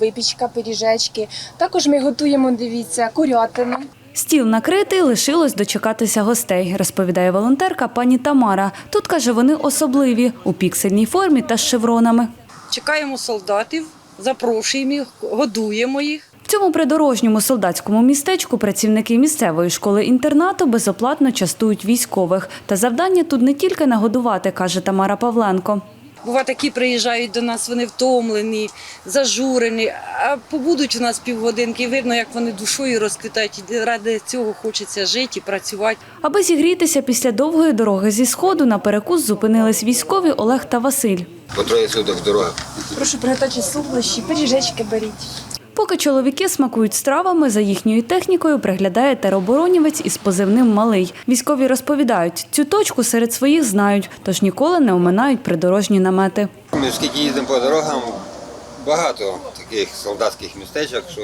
випічка, пиріжечки. Також ми готуємо, дивіться, курятину. Стіл накритий, лишилось дочекатися гостей, розповідає волонтерка пані Тамара. Тут каже, вони особливі у піксельній формі та з шевронами. Чекаємо солдатів, запрошуємо їх, годуємо їх. В цьому придорожньому солдатському містечку працівники місцевої школи-інтернату безоплатно частують військових. Та завдання тут не тільки нагодувати, каже Тамара Павленко. Бува, такі приїжджають до нас, вони втомлені, зажурені, а побудуть у нас півгодинки, і видно, як вони душою розквітають. І ради цього хочеться жити і працювати. Аби зігрітися після довгої дороги зі сходу, на перекус зупинились військові Олег та Василь. По троє суток дорога. Прошу приготувати суглощі, пиріжечки беріть. Поки чоловіки смакують стравами, за їхньою технікою приглядає тероборонівець із позивним Малий. Військові розповідають, цю точку серед своїх знають, тож ніколи не оминають придорожні намети. Ми скільки їздимо по дорогам, багато таких солдатських містечок, що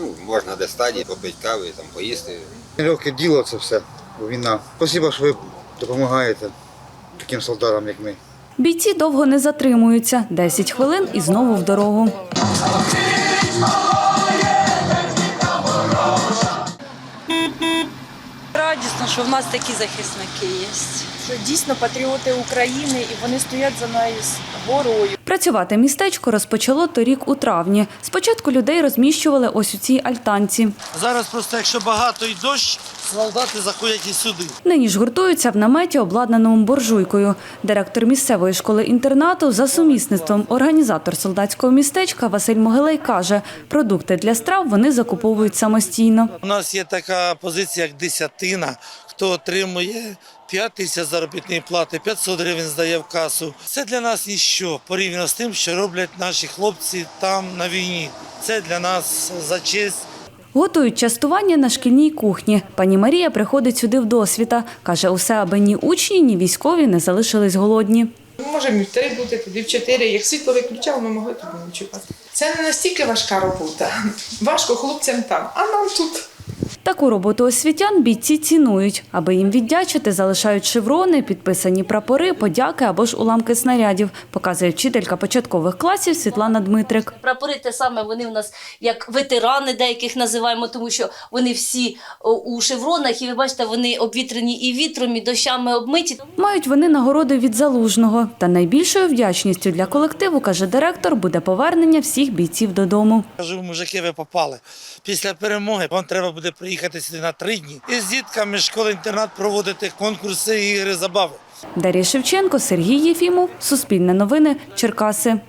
ну, можна десь стаді попити кави, там, поїсти. Легке діло це все, війна. Спасибо, що ви допомагаєте таким солдатам, як ми. Бійці довго не затримуються. 10 хвилин і знову в дорогу. Радісно, що в нас такі захисники є. Що дійсно патріоти України і вони стоять за нею з горою. Працювати містечко розпочало торік у травні. Спочатку людей розміщували ось у цій альтанці. Зараз просто, якщо багато і дощ, солдати заходять і сюди. Нині ж гуртуються в наметі, обладнаному буржуйкою. Директор місцевої школи-інтернату за сумісництвом організатор солдатського містечка Василь Могилей каже, продукти для страв вони закуповують самостійно. У нас є така позиція, як десятина. Хто отримує 5 тисяч заробітної плати, 500 гривень здає в касу. Це для нас ніщо порівняно з тим, що роблять наші хлопці там на війні. Це для нас за честь. Готують частування на шкільній кухні. Пані Марія приходить сюди в досвіта. Каже, усе, аби ні учні, ні військові не залишились голодні. Ми можемо і в три бути, тоді в чотири. Як світло виключав, ми могли туди ночувати. Це не настільки важка робота. Важко хлопцям там, а нам тут. Таку роботу освітян бійці цінують. Аби їм віддячити, залишають шеврони, підписані прапори, подяки або ж уламки снарядів, показує вчителька початкових класів Світлана Дмитрик. Прапори те саме, вони в нас як ветерани деяких називаємо, тому що вони всі у шевронах, і ви бачите, вони обвітрені і вітром, і дощами обмиті. Мають вони нагороди від залужного. Та найбільшою вдячністю для колективу, каже директор, буде повернення всіх бійців додому. Кажу, мужики, ви попали. Після перемоги вам треба буде приїхати сюди на три дні. І з дітками школи-інтернат проводити конкурси, ігри, забави. Дар'я Шевченко, Сергій Єфімов, Суспільне новини, Черкаси.